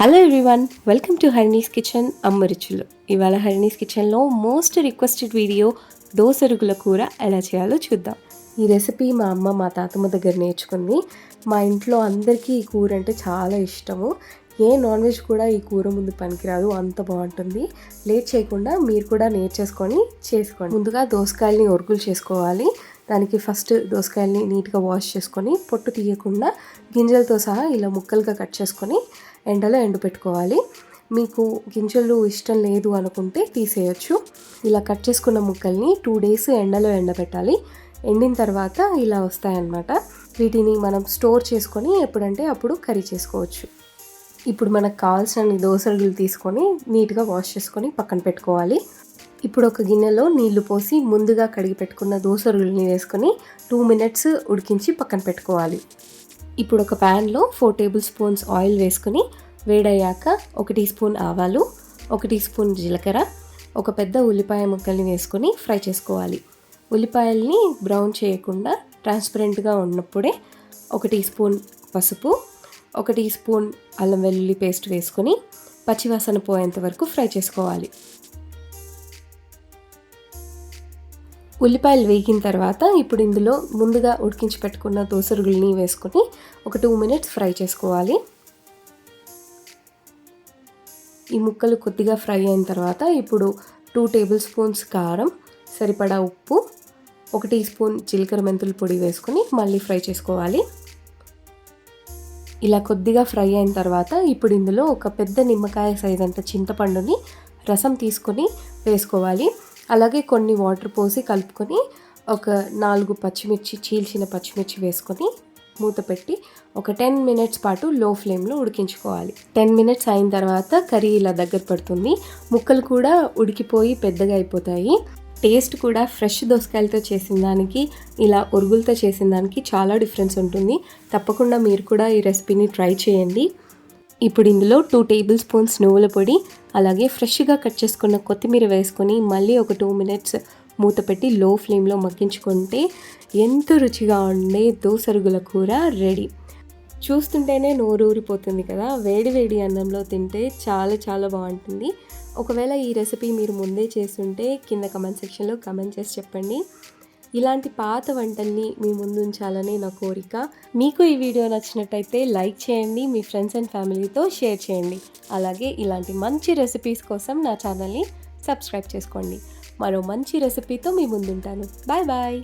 Hello everyone welcome to Harini's kitchen అమ్మరుచులు ఇవాళ హరిణీస్ కిచెన్లో most requested video దోసరుగుల కూర ఎలా చేయాలో చూద్దాం. ఈ రెసిపీ మా అమ్మ మా తాతమ్మ దగ్గర నేర్చుకుంది. మా ఇంట్లో అందరికీ ఈ కూర అంటే చాలా ఇష్టము. ఏ నాన్ వెజ్ కూడా ఈ కూర ముందు పనికిరాదు అంత బాగుంటుంది. లేట్ చేయకుండా మీరు కూడా నేర్చేసుకొని చేసుకోండి. ముందుగా దోసకాయల్ని ఒరుగులు చేసుకోవాలి. దానికి ఫస్ట్ దోసకాయల్ని నీట్గా వాష్ చేసుకొని పొట్టు తీయకుండా గింజలతో సహా ఇలా ముక్కలుగా కట్ చేసుకొని ఎండలో ఎండబెట్టుకోవాలి మీకు గింజలు ఇష్టం లేదు అనుకుంటే తీసేయచ్చు. ఇలా కట్ చేసుకున్న ముక్కల్ని టూ డేస్ ఎండలో ఎండబెట్టాలి. ఎండిన తర్వాత ఇలా వస్తాయన్నమాట. వీటిని మనం స్టోర్ చేసుకొని ఎప్పుడంటే అప్పుడు కర్రీ చేసుకోవచ్చు. ఇప్పుడు మనకు కావాల్సిన దోసరుగులు తీసుకొని నీట్గా వాష్ చేసుకొని పక్కన పెట్టుకోవాలి. ఇప్పుడు ఒక గిన్నెలో నీళ్ళు పోసి ముందుగా కడిగి పెట్టుకున్న దోసరుగుల్ని వేసుకొని టూ మినిట్స్ ఉడికించి పక్కన పెట్టుకోవాలి. ఇప్పుడు ఒక ప్యాన్లో ఫోర్ టేబుల్ స్పూన్స్ ఆయిల్ వేసుకొని వేడయ్యాక ఒక టీ స్పూన్ ఆవాలు ఒక టీ స్పూన్ జీలకర్ర ఒక పెద్ద ఉల్లిపాయ ముక్కల్ని వేసుకొని ఫ్రై చేసుకోవాలి. ఉల్లిపాయల్ని బ్రౌన్ చేయకుండా ట్రాన్స్పరెంట్గా ఉన్నప్పుడే ఒక టీ స్పూన్ పసుపు ఒక టీ స్పూన్ అల్లం వెల్లుల్లి పేస్ట్ వేసుకొని పచ్చివాసన పోయేంత వరకు ఫ్రై చేసుకోవాలి. ఉల్లిపాయలు వేగిన తర్వాత ఇప్పుడు ఇందులో ముందుగా ఉడికించి పెట్టుకున్న దోసరుగుల్ని వేసుకొని ఒక టూ మినిట్స్ ఫ్రై చేసుకోవాలి. ఈ ముక్కలు కొద్దిగా ఫ్రై అయిన తర్వాత ఇప్పుడు టూ టేబుల్ స్పూన్స్ కారం సరిపడా ఉప్పు ఒక టీ స్పూన్ జీలకర్ర మెంతుల పొడి వేసుకొని మళ్ళీ ఫ్రై చేసుకోవాలి. ఇలా కొద్దిగా ఫ్రై అయిన తర్వాత ఇప్పుడు ఇందులో ఒక పెద్ద నిమ్మకాయ సైజ్ అంత చింతపండుని రసం తీసుకొని వేసుకోవాలి. అలాగే కొన్ని వాటర్ పోసి కలుపుకొని ఒక నాలుగు పచ్చిమిర్చి చీల్చిన పచ్చిమిర్చి వేసుకొని మూత పెట్టి ఒక టెన్ మినిట్స్ పాటు లో ఫ్లేమ్లో ఉడికించుకోవాలి. టెన్ మినిట్స్ అయిన తర్వాత కర్రీ ఇలా దగ్గర పడుతుంది. ముక్కలు కూడా ఉడికిపోయి పెద్దగా అయిపోతాయి. టేస్ట్ కూడా ఫ్రెష్ దోసకాయలతో చేసిన దానికి ఇలా ఉరుగులతో చేసిన దానికి చాలా డిఫరెన్స్ ఉంటుంది. తప్పకుండా మీరు కూడా ఈ రెసిపీని ట్రై చేయండి. ఇప్పుడు ఇందులో టూ టేబుల్ స్పూన్స్ నువ్వుల పొడి అలాగే ఫ్రెష్గా కట్ చేసుకున్న కొత్తిమీర వేసుకొని మళ్ళీ ఒక టూ మినిట్స్ మూత పెట్టి లో ఫ్లేమ్లో మగ్గించుకుంటే ఎంతో రుచిగా ఉండే దోసరుగుల కూర రెడీ చూస్తుంటేనే నోరు ఊరిపోతుంది కదా వేడి వేడి అన్నంలో తింటే చాలా చాలా బాగుంటుంది. ఒకవేళ ఈ రెసిపీ మీరు ముందే చేస్తుంటే కింద కమెంట్ సెక్షన్లో కమెంట్ చేసి చెప్పండి. ఇలాంటి పాత వంటల్ని మీ ముందుంచాలని నా కోరిక. మీకు ఈ వీడియో నచ్చినట్టయితే లైక్ చేయండి మీ ఫ్రెండ్స్ అండ్ ఫ్యామిలీతో షేర్ చేయండి. అలాగే ఇలాంటి మంచి రెసిపీస్ కోసం నా ఛానల్ని సబ్స్క్రైబ్ చేసుకోండి. మరో మంచి రెసిపీతో మీ ముందుంటాను. Bye bye!